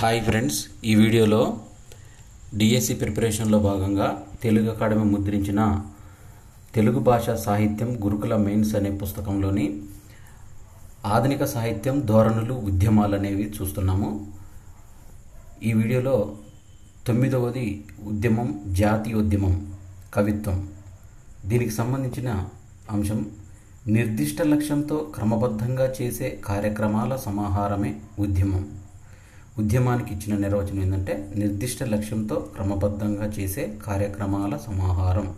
Hi friends ఈ వీడియోలో DSC ప్రిపరేషన్లో భాగంగా తెలుగు అకాడమీ ముద్రించిన తెలుగు భాష సాహిత్యం గురుకుల మెయిన్స్ అనే పుస్తకంలోని ఆధునిక సాహిత్యం ధోరణులు ఉద్యమాలు అనేవి చూస్తున్నాము. ఈ వీడియోలో తొమ్మిదవది ఉద్యమం జాతీయోద్యమం కవిత్వం. దీనికి సంబంధించిన అంశం నిర్దిష్ట లక్ష్యంతో క్రమబద్ధంగా చేసే కార్యక్రమాల సమాహారమే ఉద్యమం. ఉద్యమానికి ఇచ్చిన నిర్వచనం ఏంటంటే నిర్దిష్ట లక్ష్యంతో క్రమబద్ధంగా చేసే కార్యక్రమాల సమాహారం.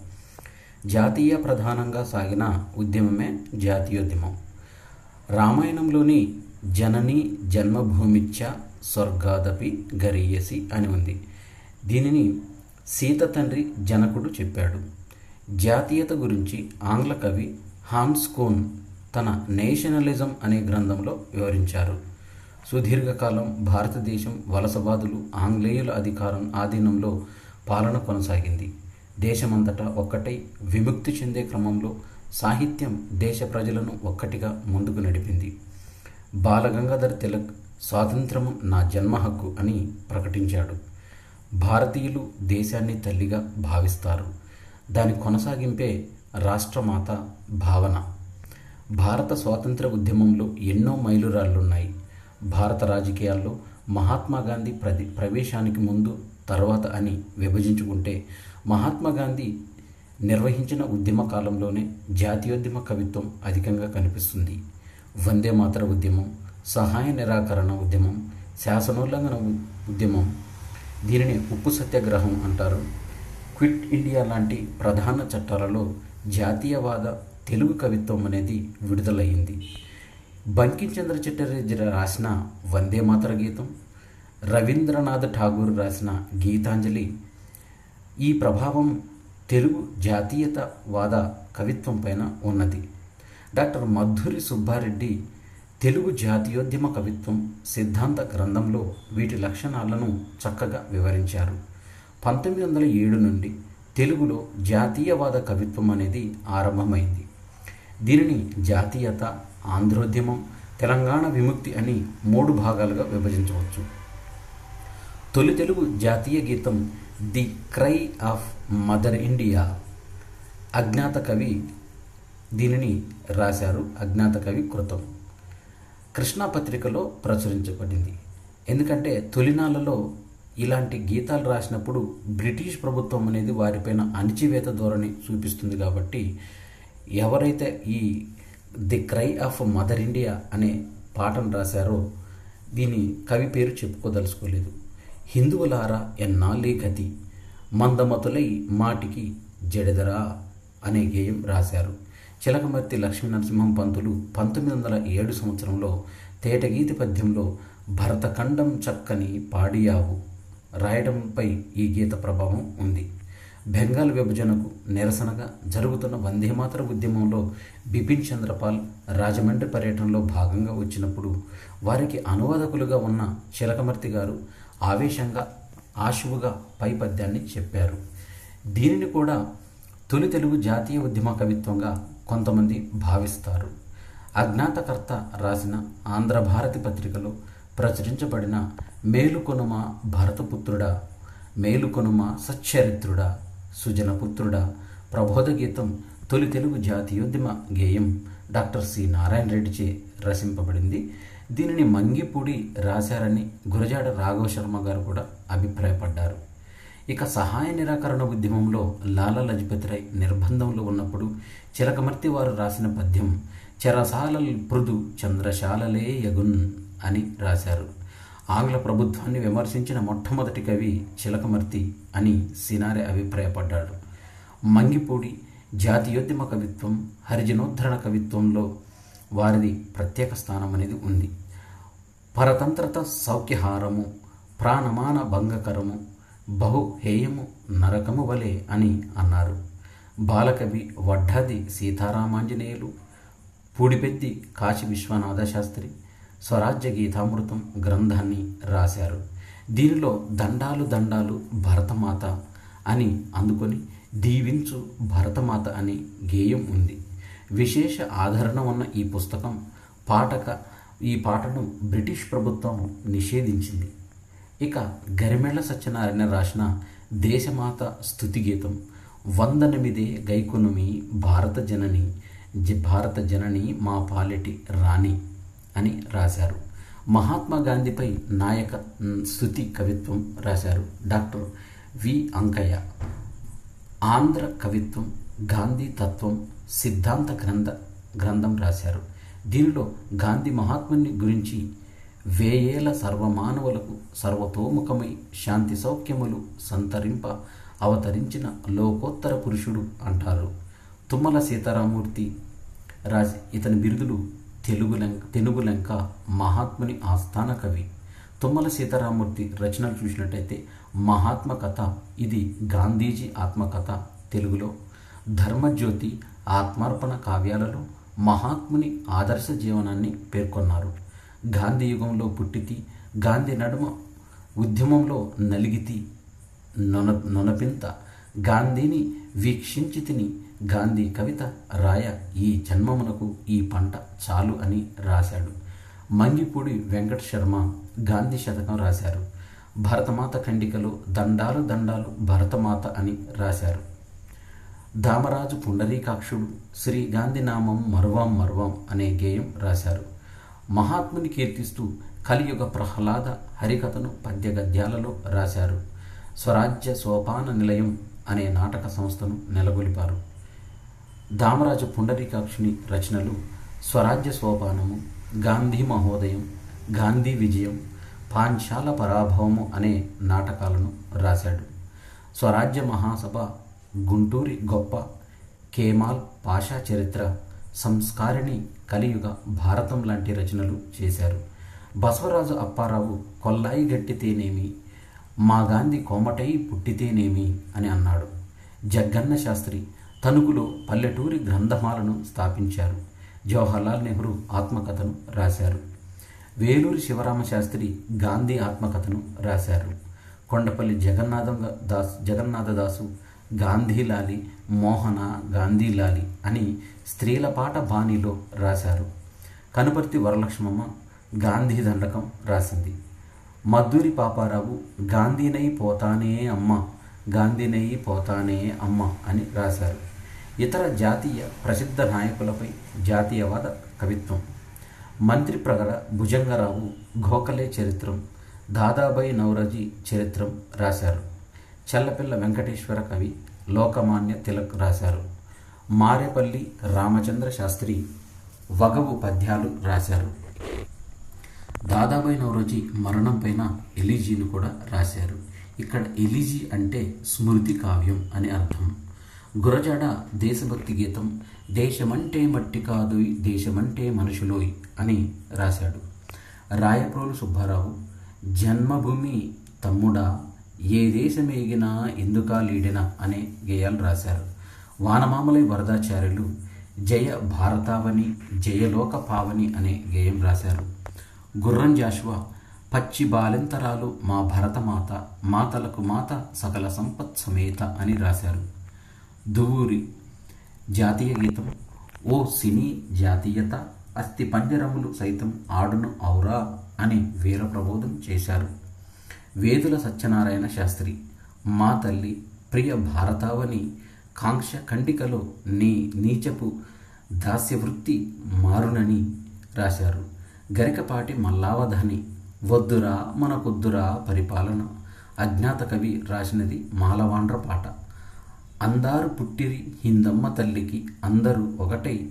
జాతీయ ప్రధానంగా సాగిన ఉద్యమమే జాతీయోద్యమం. రామాయణంలోని జనని జన్మభూమిచ్చ స్వర్గాదపి గరీయసి అని ఉంది. దీనిని సీత తండ్రి జనకుడు చెప్పాడు. జాతీయత గురించి ఆంగ్ల కవి హాన్స్కోన్ తన నేషనలిజం అనే గ్రంథంలో వివరించారు. సుదీర్ఘకాలం భారతదేశం వలసవాదులు ఆంగ్లేయుల అధికారం ఆధీనంలో పాలన కొనసాగింది. దేశమంతటా ఒక్కటై విముక్తి చెందే క్రమంలో సాహిత్యం దేశ ప్రజలను ఒక్కటిగా ముందుకు నడిపింది. బాలగంగాధర్ తిలక్ స్వాతంత్రము నా జన్మ హక్కు అని ప్రకటించాడు. భారతీయులు దేశాన్ని తల్లిగా భావిస్తారు. దాని కొనసాగింపే రాష్ట్రమాత భావన. భారత స్వాతంత్ర ఉద్యమంలో ఎన్నో మైలురాళ్ళున్నాయి. భారత రాజకీయాల్లో మహాత్మా గాంధీ ప్రతి ప్రవేశానికి ముందు తర్వాత అని విభజించుకుంటే మహాత్మా గాంధీ నిర్వహించిన ఉద్యమ కాలంలోనే జాతీయోద్యమ కవిత్వం అధికంగా కనిపిస్తుంది. వందే మాతర ఉద్యమం సహాయ నిరాకరణ ఉద్యమం శాసనోల్లంఘన ఉద్యమం దీనిని ఉప్పు సత్యాగ్రహం అంటారు. క్విట్ ఇండియా లాంటి ప్రధాన చట్టాలలో జాతీయవాద తెలుగు కవిత్వం అనేది విడుదలయ్యింది. బంకించంద్ర చటర్జీ రాసిన వందే మాతర గీతం రవీంద్రనాథ్ ఠాగూర్ రాసిన గీతాంజలి. ఈ ప్రభావం తెలుగు జాతీయతవాద కవిత్వం పైన ఉన్నది. డాక్టర్ మధురి సుబ్బారెడ్డి తెలుగు జాతీయోద్యమ కవిత్వం సిద్ధాంత గ్రంథంలో వీటి లక్షణాలను చక్కగా వివరించారు. పంతొమ్మిది వందల ఏడు నుండి తెలుగులో జాతీయవాద కవిత్వం అనేది ఆరంభమైంది. దీనిని జాతీయత ఆంధ్రోద్యమం తెలంగాణ విముక్తి అని మూడు భాగాలుగా విభజించవచ్చు. తొలి తెలుగు జాతీయ గీతం the cry of Mother India. అజ్ఞాత కవి దీనిని రాశారు అజ్ఞాత కవి కృతం. కృష్ణా పత్రికలో ప్రచురించబడింది. ఎందుకంటే తొలినాళ్ళలో ఇలాంటి గీతాలు రాసినప్పుడు బ్రిటిష్ ప్రభుత్వం అనేది వారిపైన అణిచివేత ధోరణి చూపిస్తుంది కాబట్టి ఎవరైతే ఈ the cry of Mother India అనే పాటను రాశారో దీని కవి పేరు చెప్పుకోదలుచుకోలేదు. హిందువులారా ఎన్నాళ్ళీ గతి? మందమతులై మాటికి జడెదరా అనే గేయం రాశారు. చిలకమర్తి లక్ష్మీ నరసింహం పంతులు పంతొమ్మిది వందల ఏడు సంవత్సరంలో తేటగీతి పద్యంలో భరతఖండం చక్కని పాడియావు రాయడంపై ఈ గీత ప్రభావం ఉంది. బెంగాల్ విభజనకు నిరసనగా జరుగుతున్న వందేమాతర ఉద్యమంలో బిపిన్ చంద్రపాల్ రాజమండ్రి పర్యటనలో భాగంగా వచ్చినప్పుడు వారికి అనువాదకులుగా ఉన్న చిలకమర్తి గారు ఆవేశంగా ఆశువుగా పై పద్యాన్ని చెప్పారు. దీనిని కూడా తొలి తెలుగు జాతీయ ఉద్యమ కవిత్వంగా కొంతమంది భావిస్తారు. అజ్ఞాతకర్త రాసిన ఆంధ్ర భారతి పత్రికలో ప్రచురించబడిన మేలుకొనుమ భరతపుత్రుడా మేలుకొనుమ సచ్చరిత్రుడా సుజనపుత్రుడా ప్రబోధ గీతం తొలి తెలుగు జాతీయోద్యమ గేయం డాక్టర్ సి నారాయణ రెడ్డిచే రచింపబడింది. దీనిని మంగిపూడి రాశారని గురజాడ రాఘవ శర్మ గారు కూడా అభిప్రాయపడ్డారు. ఇక సహాయ నిరాకరణ ఉద్యమంలో లాలా లజపతి రాయ్ నిర్బంధంలో ఉన్నప్పుడు చిలకమర్తి వారు రాసిన పద్యం చెరసాలల్ పృదు చంద్రశాలలే యగున్ అని రాశారు. ఆంగ్ల ప్రభుత్వాన్ని విమర్శించిన మొట్టమొదటి కవి చిలకమర్తి అని సినారే అభిప్రాయపడ్డాడు. మంగిపూడి జాతీయోద్యమ కవిత్వం హరిజనోద్ధరణ కవిత్వంలో వారిది ప్రత్యేక స్థానం అనేది ఉంది. పరతంత్రత సౌఖ్యహారము ప్రాణమాన భంగకరము బహు హేయము నరకము వలె అని అన్నారు. బాలకవి వడ్డాది సీతారామాంజనేయులు పూడిపెద్ది కాశీ విశ్వనాథ శాస్త్రి స్వరాజ్య గీతామృతం గ్రంథాన్ని రాశారు. దీనిలో దండాలు దండాలు భరతమాత అని అందుకొని దీవించు భరతమాత అని గేయం ఉంది. విశేష ఆదరణ ఉన్న ఈ పుస్తకం పాఠక ఈ పాటను బ్రిటిష్ ప్రభుత్వం నిషేధించింది. ఇక గరిమెళ్ళ సత్యనారాయణ రాసిన దేశమాత స్థుతి గీతం వందనమిదే గైకొనుమి భారత జనని భారత జనని మా పాలెటి రాణి అని రాశారు. మహాత్మా గాంధీపై నాయక శృతి కవిత్వం రాశారు డాక్టర్ వి. అంకయ్య. ఆంధ్ర కవిత్వం గాంధీ తత్వం సిద్ధాంత గ్రంథ గ్రంథం రాశారు. దీనిలో గాంధీ మహాత్ముని గురించి వేయేల సర్వమానవులకు సర్వతోముఖమై శాంతి సౌఖ్యములు సంతరింప అవతరించిన లోకోత్తర పురుషుడు అంటారు. తుమ్మల సీతారామూర్తి రాజ్ ఇతని బిరుదులు తెలుగు లెంక తెలుగు లెంక మహాత్ముని ఆస్థాన కవి. తుమ్మల సీతారామూర్తి రచనలు చూసినట్టయితే మహాత్మ కథ ఇది గాంధీజీ ఆత్మకథ తెలుగులో. ధర్మజ్యోతి ఆత్మార్పణ కావ్యాలలో మహాత్ముని ఆదర్శ జీవనాన్ని పేర్కొన్నారు. గాంధీ యుగంలో పుట్టితి గాంధీ నడుమ ఉద్యమంలో నలిగితి నొన నొనపింత గాంధీని వీక్షించి తిని గాంధీ కవిత రాయ ఈ జన్మమునకు ఈ పంట చాలు అని రాశాడు. మంగిపూడి వెంకట శర్మ గాంధీ శతకం రాశారు. భరతమాత ఖండికలో దండాలు దండాలు భరతమాత అని రాశారు. దామరాజు పుండరీకాక్షుడు శ్రీ గాంధీ నామం మరువాం మరువాం అనే గేయం రాశారు. మహాత్ముని కీర్తిస్తూ కలియుగ ప్రహ్లాద హరికథను పద్య గద్యాలలో రాశారు. స్వరాజ్య సోపాన నిలయం అనే నాటక సంస్థను నెలకొల్పారు. దామరాజు పుండరీకాక్షుని రచనలు స్వరాజ్య సోపానము గాంధీ మహోదయం గాంధీ విజయం పాంచాల పరాభవము అనే నాటకాలను రాశాడు. స్వరాజ్య మహాసభ గుంటూరి గొప్ప కేమాల్ పాషా చరిత్ర సంస్కారిణి కలియుగ భారతం లాంటి రచనలు చేశారు. బసవరాజు అప్పారావు కొల్లాయి గట్టితేనేమి మా గాంధీ కోమటై పుట్టితేనేమి అని అన్నాడు. జగ్గన్న శాస్త్రి తణుకులో పల్లెటూరి గ్రంథమాలను స్థాపించారు. జవహర్లాల్ నెహ్రూ ఆత్మకథను రాశారు. వేలూరి శివరామ శాస్త్రి గాంధీ ఆత్మకథను రాశారు. కొండపల్లి జగన్నాథం దాస్ జగన్నాథదాసు గాంధీలాలి మోహన గాంధీలాలి అని స్త్రీల పాట బాణీలో రాశారు. కనుపర్తి వరలక్ష్మమ్మ గాంధీ దండకం రాసింది. మద్దూరి పాపారావు గాంధీనై పోతానే అమ్మ గాంధీనై పోతానే అమ్మ అని రాశారు. ఇతర జాతీయ ప్రసిద్ధ నాయకులపై జాతీయవాద కవిత్వం. మంత్రి ప్రగడ భుజంగరావు గోఖలే చరిత్రం దాదాబాయి నవరజీ చరిత్రం రాశారు. చల్లపిల్ల వెంకటేశ్వర కవి లోకమాన్య తిలక్ రాశారు. మారేపల్లి రామచంద్ర శాస్త్రి వగవు పద్యాలు రాశారు. దాదాబాయి నవరోజీ మరణం పైన ఎలిజీని కూడా రాశారు. ఇక్కడ ఎలిజీ అంటే స్మృతి కావ్యం అని అర్థం. గురజాడ దేశభక్తి గీతం దేశమంటే మట్టి కాదు దేశమంటే మనుషులోయ్ అని రాశాడు. రాయప్రోలు సుబ్బారావు జన్మభూమి తమ్ముడా ఏ దేశమేగినా ఎందుకా లీడినా అనే గేయాలు రాశారు. వానమామలై వరదాచార్యులు జయ భారతావని జయలోక పావని అనే గేయం రాశారు. గుర్రం జాషువా పచ్చి బాలింతరాలు మా భరతమాత మాతలకు మాత సకల సంపత్ సమేత అని రాశారు. దువ్వూరి జాతీయ గీతం. ఓ సినీ జాతీయత అస్థి పంజరములు సైతం ఆడును ఔరా అని వీర ప్రబోధం చేశారు. వేదుల సత్యనారాయణ శాస్త్రి మా తల్లి ప్రియ భారతావని కాంక్ష ఖండికలో నీ నీచపు దాస్యవృత్తి మారునని రాశారు. గరికపాటి మల్లావధాని వద్దురా మనకొద్దురా పరిపాలన అజ్ఞాత కవి రాసినది మాలవాండ్ర పాట అందారు పుట్టిరి హిందమ్మ తల్లికి అందరూ ఒకటై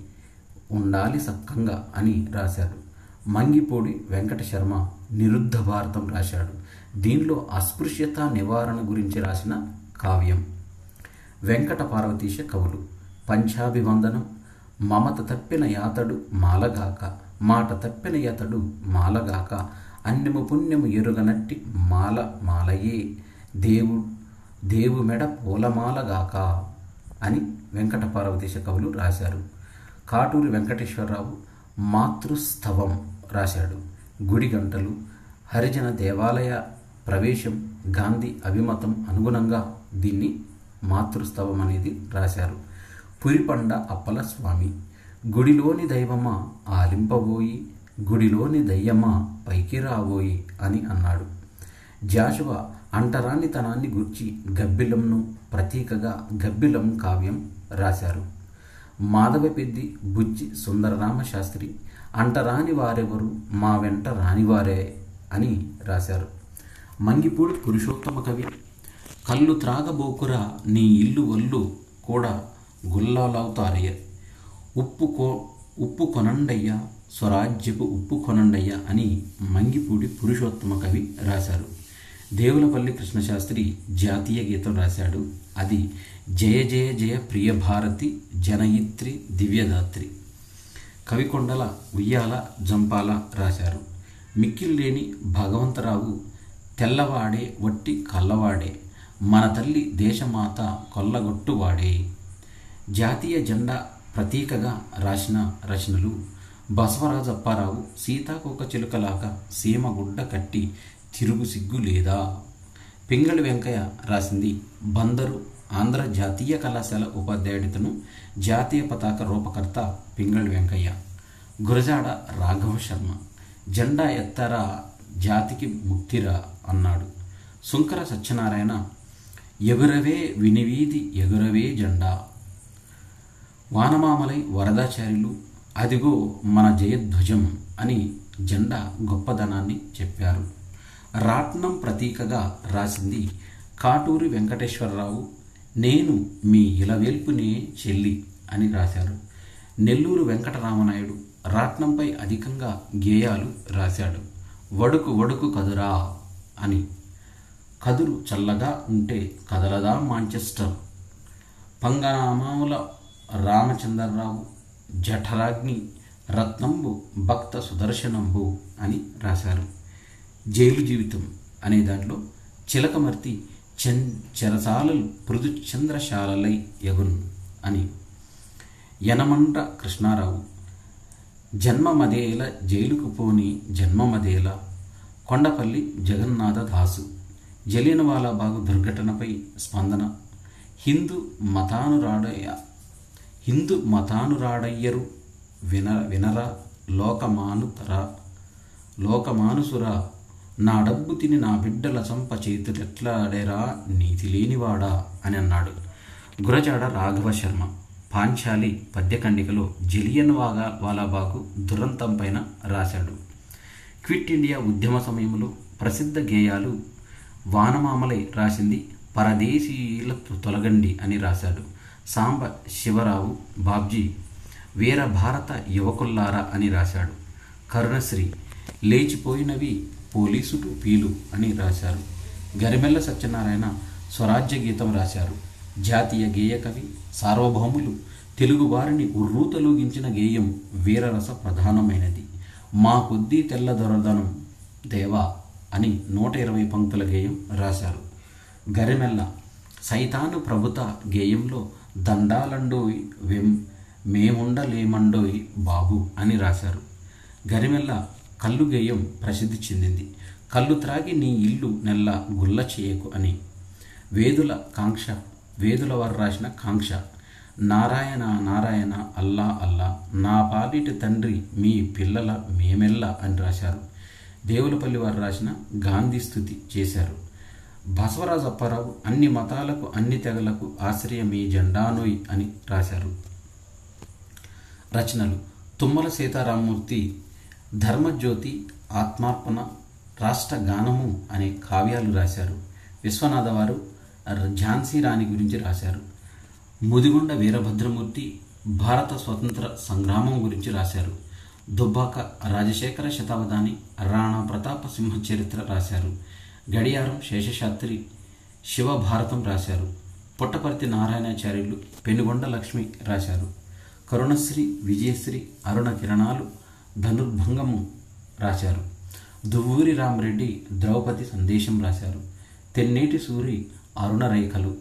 ఉండాలి సక్కంగా అని రాశారు. మంగిపూడి వెంకట శర్మ నిరుద్ధ భారతం రాశాడు. దీనిలో అస్పృశ్యత నివారణ గురించి రాసిన కావ్యం. వెంకట పార్వతీశ కవులు. పంచాభివందనం. మమత తప్పిన యాతడు మాలగాక. మాట తప్పిన యతడు మాలగాక. అన్యము పుణ్యము ఎరుగనట్టి మాల మాలయే. దేవుడు దేవు మెడ పూలమాలగాక అని వెంకట పార్వతీశ కవులు రాశారు. కాటూరి వెంకటేశ్వరరావు మాతృస్తవం రాశాడు. గుడి గంటలు హరిజన దేవాలయ ప్రవేశం గాంధీ అభిమతం అనుగుణంగా దీన్ని మాతృస్తవం అనేది రాశారు. పురిపండ అప్పల స్వామి గుడిలోని దైవమ్మ ఆలింపబోయి గుడిలోని దయ్యమ్మ పైకి రాబోయి అని అన్నాడు. జాషువ అంటరానితనాన్ని గూర్చి గబ్బిలంను ప్రతీకగా గబ్బిలం కావ్యం రాశారు. మాధవపెద్ది బుజ్జి సుందరరామ శాస్త్రి అంటరాని వారెవరు? మా వెంట రానివారే అని రాశారు. మంగిపూడి పురుషోత్తమ కవి కళ్ళు త్రాగబోకురా నీ ఇల్లు వల్లు కూడా గుల్లాలవుతారయ్య. ఉప్పు కో ఉప్పు కొనండయ్య స్వరాజ్యపు ఉప్పు కొనండయ్య అని మంగిపూడి పురుషోత్తమ కవి రాశారు. దేవులపల్లి కృష్ణశాస్త్రి జాతీయ గీతం రాశాడు. అది జయ జయ జయ ప్రియ భారతి జనయిత్రి దివ్యదాత్రి. కవికొండల ఉయ్యాల జంపాల రాశారు. మిక్కిల్లేని భగవంతరావు తెల్లవాడే వట్టి కల్లవాడే మన తల్లి దేశమాత కొల్లగొట్టువాడే. జాతీయ జెండా ప్రతీకగా రాసిన రచనలు బసవరాజప్పారావు సీతాకోక చిలుకలాగా సీమగుడ్డ కట్టి తిరుగు సిగ్గు లేదా? పింగళి వెంకయ్య రాసింది బందరు ఆంధ్ర జాతీయ కళాశాల ఉపాధ్యాయుడితను జాతీయ పతాక రూపకర్త పింగళి వెంకయ్య. గురజాడ రాఘవ శర్మ. జెండా ఎత్తరా జాతికి ముక్తిరా అన్నాడు. శుంకర సత్యనారాయణ ఎగురవే వినివీది ఎగురవే జెండా. వానమామలై వరదాచార్యులు అదిగో మన జయధ్వజం అని జెండా గొప్పదనాన్ని చెప్పారు. రాట్నం ప్రతీకగా రాసింది. కాటూరి వెంకటేశ్వరరావు నేను మీ ఇలవేల్పునే చెల్లి అని రాశారు. నెల్లూరు వెంకటరామనాయుడు రాట్నంపై అధికంగా గేయాలు రాశాడు. వడుకు వడుకు కదురా అని. కదురు చల్లగా ఉంటే కదలదా మాంచెస్టర్. పంగనామాముల రామచంద్రరావు జఠరాగ్ని రత్నంబు భక్త సుదర్శనంబు అని రాశారు. జైలు జీవితం అనే దాంట్లో చిలకమర్తి చన్ చెరసాలలు పృథు చంద్రశాలలై యగున్ అని. యనమండ్ర కృష్ణారావు జన్మమదేల జైలుకు పోని జన్మమదేల కొండపల్లి జగన్నాథ దాసు జలియనవాలా బాగు దుర్ఘటనపై స్పందన హిందూ మతానురాడయ్య హిందూ మతానురాడయ్యరు విన వినరా లోకమానుతరా లోకమానుసురా నా డబ్బు తిని నా బిడ్డల చంప చేతులెట్లాడేరా నీతి లేనివాడా? అని అన్నాడు. గురజాడ రాఘవ శర్మ. పాంచాలి పద్యఖండికలో జిలియన్ వాగా వాలాబాకు దురంతం పైన రాశాడు. క్విట్ ఇండియా ఉద్యమ సమయంలో ప్రసిద్ధ గేయాలు వానమామలై రాసింది పరదేశీయుల తొలగండి అని రాశాడు. సాంబ శివరావు బాబ్జీ వీర భారత యువకుల్లారా అని రాశాడు. కరుణశ్రీ లేచిపోయినవి పోలీసు టోపీలు అని రాశారు. గరిమెల్ల సత్యనారాయణ స్వరాజ్య గీతం రాశారు. జాతీయ గేయ కవి సార్వభౌములు తెలుగువారిని ఉర్రూతలూగించిన గేయం వీరరస ప్రధానమైనది. మా కొద్దీ తెల్లదొరదనం దేవా అని నూట ఇరవై పంక్తుల గేయం రాశారు. గరిమెల్ల సైతాను ప్రభుత గేయంలో దండాలండోయ్ వెం మేముండలేమండోయ్ బాబు అని రాశారు. గరిమెల్ల కళ్ళు గేయం ప్రసిద్ధి చెందింది. కళ్ళు త్రాగి నీ ఇల్లు నెల్ల గుల్ల చేయకు అని. వేదుల కాంక్ష వేదుల వారు రాసిన కాంక్ష. నారాయణ నారాయణ అల్లా అల్లా. నా పాలిటి తండ్రి మీ పిల్లల మేమెల్ల అని రాశారు. దేవులపల్లి వారు రాసిన గాంధీ స్థుతి చేశారు. బసవరాజు అప్పారావు అన్ని మతాలకు అన్ని తెగలకు ఆశ్రయం ఈ జెండానోయ్ అని రాశారు. రచనలు. తుమ్మల సీతారామమూర్తి ధర్మజ్యోతి ఆత్మార్పణ రాష్ట్ర గానము అనే కావ్యాలు రాశారు. విశ్వనాథ వారు ఝాన్సీ రాణి గురించి రాశారు. ముదిగొండ వీరభద్రమూర్తి భారత స్వతంత్ర సంగ్రామం గురించి రాశారు. దుబ్బాక రాజశేఖర శతావధాని రాణా ప్రతాప సింహ చరిత్ర రాశారు. గడియారం శేషశాస్త్రి శివభారతం రాశారు. పుట్టపర్తి నారాయణాచార్యులు పెనుగొండ లక్ష్మి రాశారు. కరుణశ్రీ విజయశ్రీ అరుణ కిరణాలు ధనుర్భంగం రాశారు. దువ్వూరి రామరెడ్డి ద్రౌపది సందేశం రాశారు. తెన్నేటి సూరి అరుణ రేఖలు.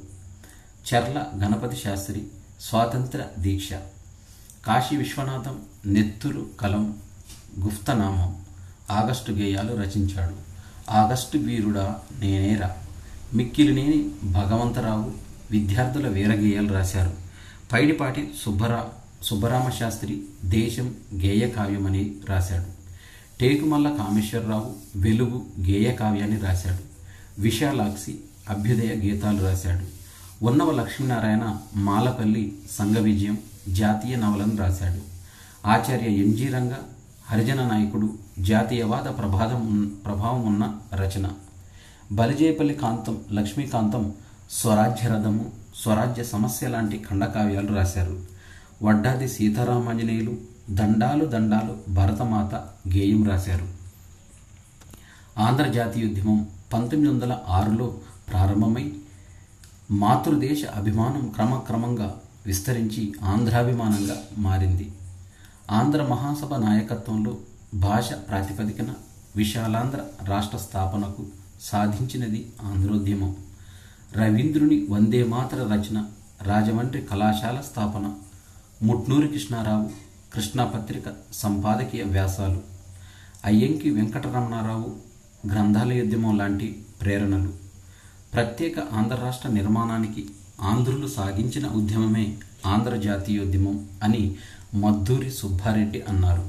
చర్ల గణపతి శాస్త్రి స్వాతంత్ర దీక్ష. కాశీ విశ్వనాథం నెత్తురు కలం గుప్తనామం. ఆగస్టు గేయాలు రచించాడు. ఆగస్టు వీరుడా నేనేరా మిక్కిలినేని భగవంతరావు విద్యార్థుల వీరగేయాలు రాశారు. పైడిపాటి సుబ్బరా సుబ్బరామశాస్త్రి దేశం గేయ అని రాశాడు. టేకుమల్ల కామేశ్వరరావు వెలుగు గేయ కావ్యాన్ని రాశాడు. విశాలాక్షి అభ్యుదయ గీతాలు రాశాడు. ఉన్నవ లక్ష్మీనారాయణ మాలపల్లి సంఘ విజయం జాతీయ నవలను రాశాడు. ఆచార్య ఎంజీ రంగ హరిజన నాయకుడు జాతీయవాద ప్రభావం ప్రభావం ఉన్న రచన. బలిజేపల్లి కాంతం లక్ష్మీకాంతం స్వరాజ్యరథము స్వరాజ్య సమస్య లాంటి ఖండకావ్యాలు రాశారు. వడ్డాది సీతారామాంజనేయులు దండాలు దండాలు భరతమాత గేయం రాశారు. ఆంధ్రజాతీయోద్యమం పంతొమ్మిది వందల ఆరులో ప్రారంభమై మాతృదేశ అభిమానం క్రమక్రమంగా విస్తరించి ఆంధ్రాభిమానంగా మారింది. ఆంధ్ర మహాసభ నాయకత్వంలో భాష ప్రాతిపదికన విశాలాంధ్ర రాష్ట్ర స్థాపనకు సాధించినది ఆంధ్రోద్యమం. రవీంద్రుని వందే మాతర రచన రాజమండ్రి కళాశాల స్థాపన ముట్నూరి కృష్ణారావు కృష్ణా పత్రిక సంపాదకీయ వ్యాసాలు అయ్యంకి వెంకటరమణారావు గ్రంథాలయోద్యమం లాంటి ప్రేరణలు. ప్రత్యేక ఆంధ్ర రాష్ట్ర నిర్మాణానికి ఆంధ్రులు సాగించిన ఉద్యమమే ఆంధ్ర జాతీయోద్యమం అని మద్దూరి సుబ్బారెడ్డి అన్నారు.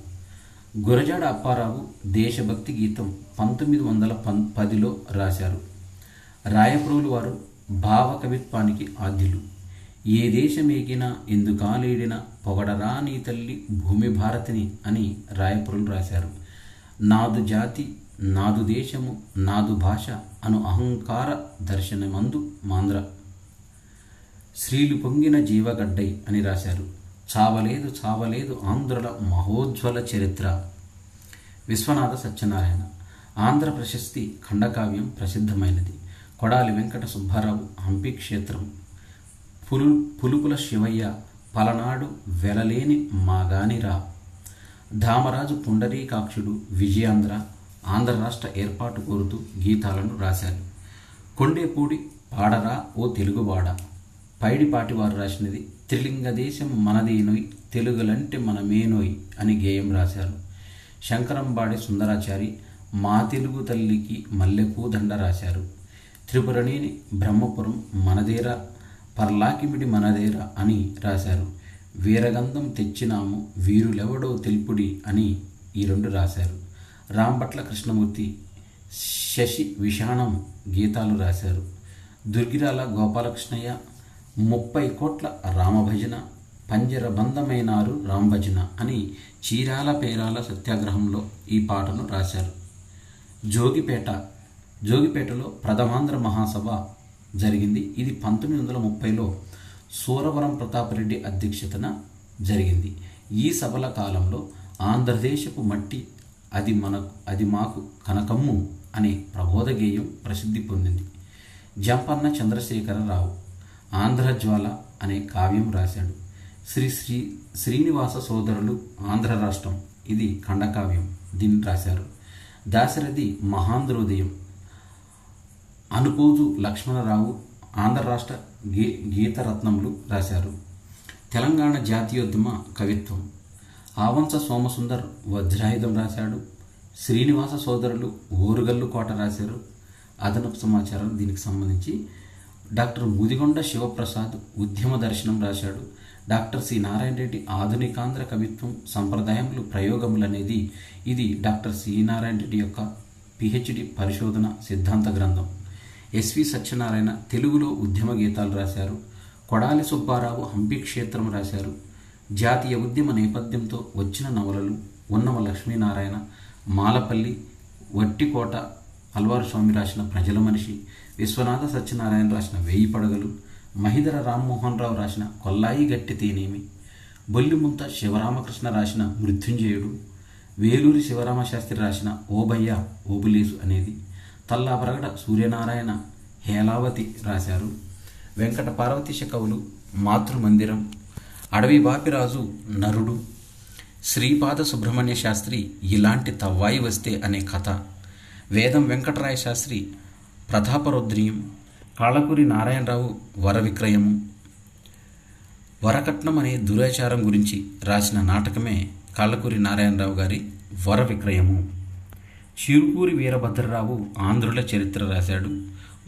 గురజాడ అప్పారావు దేశభక్తి గీతం పంతొమ్మిది వందల పం పదిలో రాశారు. రాయప్రోలు వారు భావ కవిత్వానికి ఆద్యులు. ఏ దేశమేగినా ఎందుకాలేడినా పొగడరా నీ తల్లి భూమి భారతిని అని రాయపురులు రాశారు. నాదు జాతి నాదు దేశము నాదు భాష అను అహంకార దర్శనమందు మాంద్ర. శ్రీలు పొంగిన జీవగడ్డై అని రాశారు. చావలేదు చావలేదు ఆంధ్రుల మహోజ్వల చరిత్ర. విశ్వనాథ సత్యనారాయణ. ఆంధ్ర ప్రశస్తి ఖండకావ్యం ప్రసిద్ధమైనది. కొడాలి వెంకట సుబ్బారావు హంపి క్షేత్రం. పులు పులుకుల శివయ్య పలనాడు వెలలేని మాగానిరా. ధామరాజు పుండరీకాక్షుడు విజయాంధ్ర ఆంధ్ర రాష్ట్ర ఏర్పాటు కోరుతూ గీతాలను రాశారు. కొండేపూడి పాడరా ఓ తెలుగువాడ. పైడిపాటి వారు రాసినది త్రిలింగదేశం మనదేనోయ్ తెలుగులంటే మనమేనోయ్ అని గేయం రాశారు. శంకరంబాడి సుందరాచారి మా తెలుగు తల్లికి మల్లెపూ దండ రాశారు. త్రిపురనేని బ్రహ్మపురం మనదేరా పర్లాకిమిడి మనదేరా అని రాశారు. వీరగంధం తెచ్చినాము వీరులెవడో తెలుపుడి అని ఈ రెండు రాశారు. రాంపట్ల కృష్ణమూర్తి శశి విషాణం గీతాలు రాశారు. దుర్గిరాల గోపాలకృష్ణయ్య ముప్పై కోట్ల రామభజన పంజర బంధమైనారు రాంభజన అని చీరాల పేరాల సత్యాగ్రహంలో ఈ పాటను రాశారు. జోగిపేట జోగిపేటలో ప్రథమాంధ్ర మహాసభ జరిగింది. ఇది పంతొమ్మిది వందల ముప్పైలో సూరవరం ప్రతాపరెడ్డి అధ్యక్షతన జరిగింది. ఈ సభల కాలంలో ఆంధ్రదేశపు మట్టి అది మనకు అది మాకు కనకమ్ము అనే ప్రబోధ గేయం ప్రసిద్ధి పొందింది. జంపన్న చంద్రశేఖరరావు ఆంధ్రజ్వాల అనే కావ్యం రాశాడు. శ్రీ శ్రీ శ్రీనివాస సోదరులు ఆంధ్ర రాష్ట్రం. ఇది ఖండకావ్యం. దీన్ని రాశారు. దాశరథి మహాంధ్రోదయం అనుకోజు లక్ష్మణరావు ఆంధ్ర రాష్ట్ర గీ గీతరత్నములు రాశారు. తెలంగాణ జాతీయోద్యమ కవిత్వం. ఆవంస సోమసుందర్ వజ్రాయుధం రాశాడు. శ్రీనివాస సోదరులు ఓరుగల్లు కోట రాశారు. అదనపు సమాచారం దీనికి సంబంధించి డాక్టర్ ముదిగొండ శివప్రసాద్ ఉద్యమ దర్శనం రాశాడు. Doctor C. నారాయణ రెడ్డి ఆధునికాంధ్ర కవిత్వం సంప్రదాయములు ప్రయోగములు అనేది ఇది డాక్టర్ సి. నారాయణ రెడ్డి యొక్క పిహెచ్డి పరిశోధన సిద్ధాంత గ్రంథం. ఎస్వి సత్యనారాయణ తెలుగులో ఉద్యమ గీతాలు రాశారు. కొడాలి సుబ్బారావు హంపి క్షేత్రం రాశారు. జాతీయ ఉద్యమ నేపథ్యంతో వచ్చిన నవలలు ఉన్నవ లక్ష్మీనారాయణ మాలపల్లి వట్టికోట అల్వారు స్వామి రాసిన ప్రజల మనిషి విశ్వనాథ సత్యనారాయణ రాసిన వేయి పడగలు మహిదర రామ్మోహన్ రావు రాసిన కొల్లాయి గట్టి తేనేమి బొల్లిముంత శివరామకృష్ణ రాసిన మృత్యుంజయుడు వేలూరి శివరామశాస్త్రి రాసిన ఓబయ్య ఓబులేసు అనేది తల్లాపరగడ సూర్యనారాయణ హేలావతి రాశారు. వెంకట పార్వతీశ కవులు మాతృమందిరం అడవి బాపిరాజు నరుడు శ్రీపాద సుబ్రహ్మణ్య శాస్త్రి ఇలాంటి తవ్వాయి వస్తే అనే కథ వేదం వెంకటరాయ శాస్త్రి ప్రతాపరుద్రియం కాళకూరి నారాయణరావు వర విక్రయము. వరకట్నం అనే దురాచారం గురించి రాసిన నాటకమే కాళ్ళకూరి నారాయణరావు గారి వర విక్రయము. చిరుకూరి వీరభద్రరావు ఆంధ్రుల చరిత్ర రాశాడు.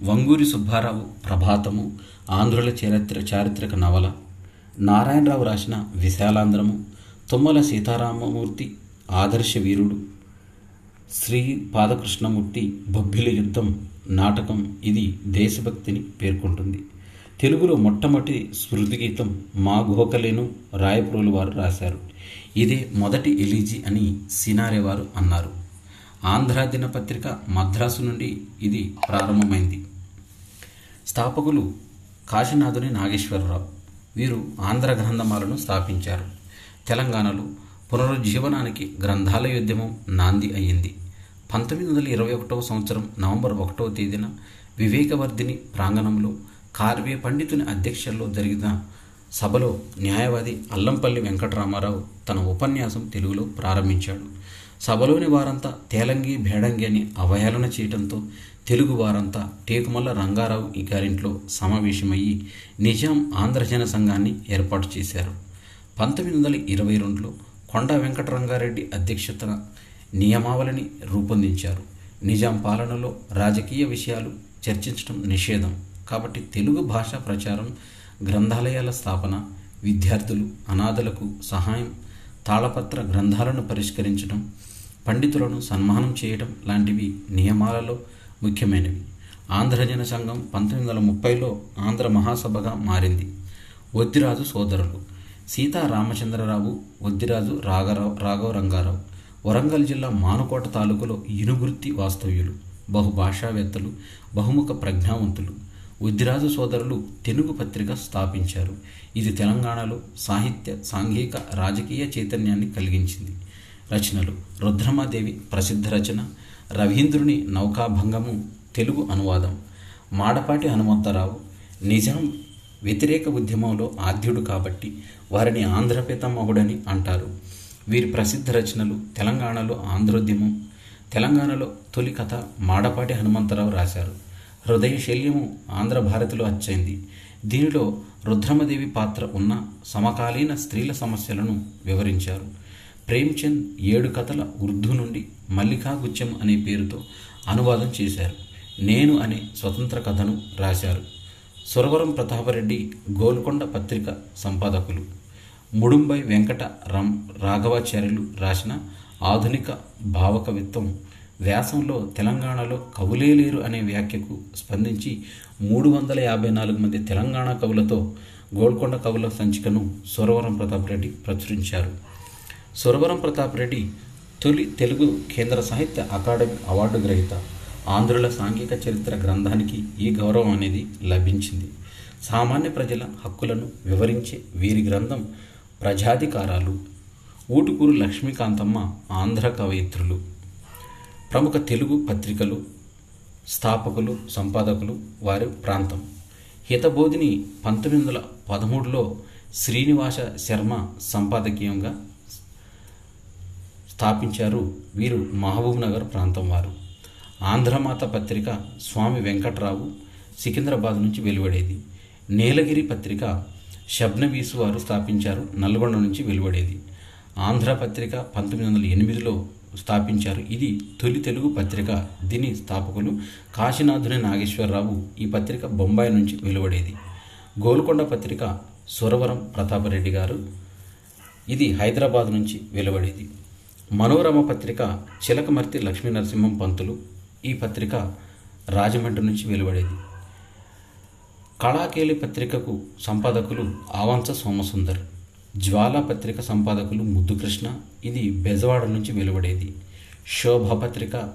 వంగూరి సుబ్బారావు ప్రభాతము ఆంధ్రుల చరిత్ర చారిత్రక నవల. నారాయణరావు రాసిన విశాలాంధ్రము తుమ్మల సీతారామమూర్తి ఆదర్శ వీరుడు. శ్రీ పాదకృష్ణమూర్తి బొబ్బిలి యుద్ధం నాటకం ఇది దేశభక్తిని పేర్కొంటుంది. తెలుగులో మొట్టమొదటి స్మృతి గీతం మా గోకలేను రాయపురులు వారు రాశారు. ఇదే మొదటి ఎలీజీ అని సినారే వారు అన్నారు. ఆంధ్ర దినపత్రిక మద్రాసు నుండి ఇది ప్రారంభమైంది. స్థాపకులు కాశీనాథుని నాగేశ్వరరావు. వీరు ఆంధ్ర గ్రంథమాలను స్థాపించారు. తెలంగాణలో పునరుజ్జీవనానికి గ్రంథాలయోద్యమం నాంది అయ్యింది. పంతొమ్మిది వందల ఇరవై ఒకటవ సంవత్సరం నవంబర్ ఒకటవ తేదీన వివేకవర్ధిని ప్రాంగణంలో కార్వే పండితుని అధ్యక్షంలో జరిగిన సభలో న్యాయవాది అల్లంపల్లి వెంకటరామారావు తన ఉపన్యాసం తెలుగులో ప్రారంభించాడు. సభలోని వారంతా తేలంగి భేడంగి అని అవహేళన చేయటంతో తెలుగు వారంతా టేకుమల్ల రంగారావు ఈ గారింట్లో సమావేశమయ్యి నిజాం ఆంధ్రజన సంఘాన్ని ఏర్పాటు చేశారు. పంతొమ్మిది వందల ఇరవై రెండులో కొండా వెంకటరంగారెడ్డి అధ్యక్షతన నియమావళిని రూపొందించారు. నిజాం పాలనలో రాజకీయ విషయాలు చర్చించడం నిషేధం. కాబట్టి తెలుగు భాష ప్రచారం గ్రంథాలయాల స్థాపన విద్యార్థులు అనాథలకు సహాయం తాళపత్ర గ్రంథాలను పరిష్కరించడం పండితులను సన్మానం చేయటం లాంటివి నియమాలలో ముఖ్యమైనవి. ఆంధ్రజన సంఘం పంతొమ్మిది వందల ముప్పైలో ఆంధ్ర మహాసభగా మారింది. వద్దిరాజు సోదరులు. సీతా రామచంద్రరావు వద్దిరాజు రాఘరావు రాఘవ రంగారావు. వరంగల్ జిల్లా మానుకోట తాలూకులో ఇనుగుర్తి వాస్తవ్యులు బహుభాషావేత్తలు బహుముఖ ప్రజ్ఞావంతులు. ఉద్దిరాజు సోదరులు తెలుగు పత్రిక స్థాపించారు. ఇది తెలంగాణలో సాహిత్య సాంఘిక రాజకీయ చైతన్యాన్ని కలిగించింది. రచనలు. రుద్రమాదేవి ప్రసిద్ధ రచన. రవీంద్రుని నౌకాభంగము తెలుగు అనువాదం. మాడపాటి హనుమంతరావు నిజాం వ్యతిరేక ఉద్యమంలో ఆద్యుడు కాబట్టి వారిని ఆంధ్రపితమ్మగుడని అంటారు. వీరి ప్రసిద్ధ రచనలు తెలంగాణలో ఆంధ్రోద్యమం తెలంగాణలో తొలి కథ మాడపాటి హనుమంతరావు రాశారు. హృదయ శల్యము ఆంధ్ర భారతిలో అచ్చైంది. దీనిలో రుద్రమదేవి పాత్ర ఉన్న సమకాలీన స్త్రీల సమస్యలను వివరించారు. ప్రేమ్చంద్ ఏడు కథల ఉర్దూ నుండి మల్లికాగుచ్చం అనే పేరుతో అనువాదం చేశారు. నేను అనే స్వతంత్ర కథను రాశారు. సురవరం ప్రతాపరెడ్డి గోల్కొండ పత్రిక సంపాదకులు. ముడుంబై వెంకట రం రాఘవాచార్యులు రాసిన ఆధునిక భావకవిత్వం వ్యాసంలో తెలంగాణలో కవులే లేరు అనే వ్యాఖ్యకు స్పందించి మూడు వందల యాభై నాలుగు మంది తెలంగాణ కవులతో గోల్కొండ కవుల సంచికను సురవరం ప్రతాపరెడ్డి ప్రచురించారు. సురవరం ప్రతాప్ రెడ్డి తొలి తెలుగు కేంద్ర సాహిత్య అకాడమీ అవార్డు గ్రహీత. ఆంధ్రుల సాంఘిక చరిత్ర గ్రంథానికి ఈ గౌరవం అనేది లభించింది. సామాన్య ప్రజల హక్కులను వివరించే వీరి గ్రంథం ప్రజాధికారాలు. ఊటుకూరు లక్ష్మీకాంతమ్మ ఆంధ్ర కవయిత్రులు. ప్రముఖ తెలుగు పత్రికలు స్థాపకులు సంపాదకులు వారి ప్రాంతం. హితబోధిని పంతొమ్మిది వందల పదమూడులో శ్రీనివాస శర్మ సంపాదకీయంగా స్థాపించారు వీరు మహబూబ్ నగర్ ప్రాంతం వారు. ఆంధ్రమాత పత్రిక స్వామి వెంకట్రావు సికింద్రాబాద్ నుంచి వెలువడేది. నీలగిరి పత్రిక షబ్నవీసు వారు స్థాపించారు నల్గొండ నుంచి వెలువడేది. ఆంధ్ర పత్రిక పంతొమ్మిది వందల ఎనిమిదిలో స్థాపించారు. ఇది తొలి తెలుగు పత్రిక. దీని స్థాపకులు కాశీనాథుని నాగేశ్వరరావు ఈ పత్రిక బొంబాయి నుంచి వెలువడేది. గోల్కొండ పత్రిక సురవరం ప్రతాపరెడ్డి గారు. ఇది హైదరాబాద్ నుంచి వెలువడేది. మనోరమ పత్రిక చిలకమర్తి లక్ష్మీ నరసింహం పంతులు. ఈ పత్రిక రాజమండ్రి నుంచి వెలువడేది. కళాకేలి పత్రికకు సంపాదకులు ఆవంచ సోమసుందర్. జ్వాల పత్రిక సంపాదకులు ముద్దుకృష్ణ. ఇది బెజవాడ నుంచి వెలువడేది. శోభ పత్రిక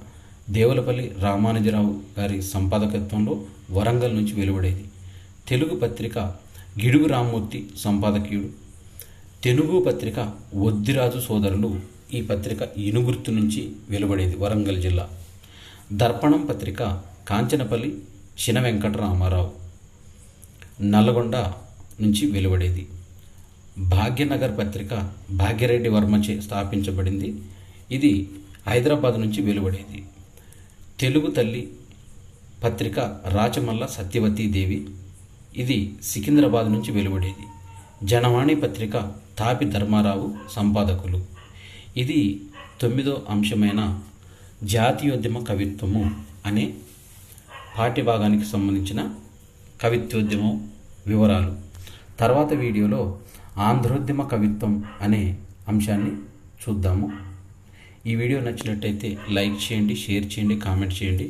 దేవులపల్లి రామానుజరావు గారి సంపాదకత్వంలో వరంగల్ నుంచి వెలువడేది. తెలుగు పత్రిక గిడుగు రామ్మూర్తి సంపాదకీయుడు. తెలుగు పత్రిక ఒద్దిరాజు సోదరులు ఈ పత్రిక ఇనుగుర్తు నుంచి వెలువడేది వరంగల్ జిల్లా. దర్పణం పత్రిక కాంచనపల్లి శిన వెంకటరామారావు. నల్లగొండ నుంచి వెలువడేది. భాగ్యనగర్ పత్రిక భాగ్యరెడ్డి వర్మచే స్థాపించబడింది. ఇది హైదరాబాద్ నుంచి వెలువడేది. తెలుగు తల్లి పత్రిక రాచమల్ల సత్యవతీదేవి ఇది సికింద్రాబాద్ నుంచి వెలువడేది. జనవాణి పత్రిక తాపి ధర్మారావు సంపాదకులు. ఇది తొమ్మిదో అంశమైన జాతీయోద్యమ కవిత్వము అనే పాఠ్యభాగానికి సంబంధించిన కవిత్వోద్యమం వివరాలు. తర్వాత వీడియోలో ఆంధ్రోద్యమ కవిత్వం అనే అంశాన్ని చూద్దాము. ఈ వీడియో నచ్చినట్టయితే లైక్ చేయండి షేర్ చేయండి కామెంట్ చేయండి.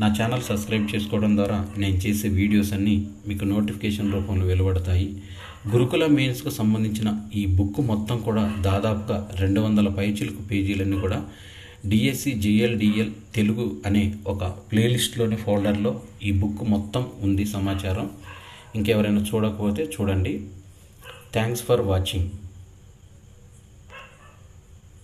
నా ఛానల్ సబ్స్క్రైబ్ చేసుకోవడం ద్వారా నేను చేసే వీడియోస్ అన్నీ మీకు నోటిఫికేషన్ రూపంలో వెలువడతాయి. గురుకుల మెయిన్స్కు సంబంధించిన ఈ బుక్ మొత్తం కూడా దాదాపుగా రెండు వందల పైచిలకు పేజీలన్నీ కూడా డిఎస్సి జిఎల్డిఎల్ తెలుగు అనే ఒక ప్లేలిస్ట్లోని ఫోల్డర్లో ఈ బుక్ మొత్తం ఉంది సమాచారం. ఇంకెవరైనా చూడకపోతే చూడండి. Thanks for watching.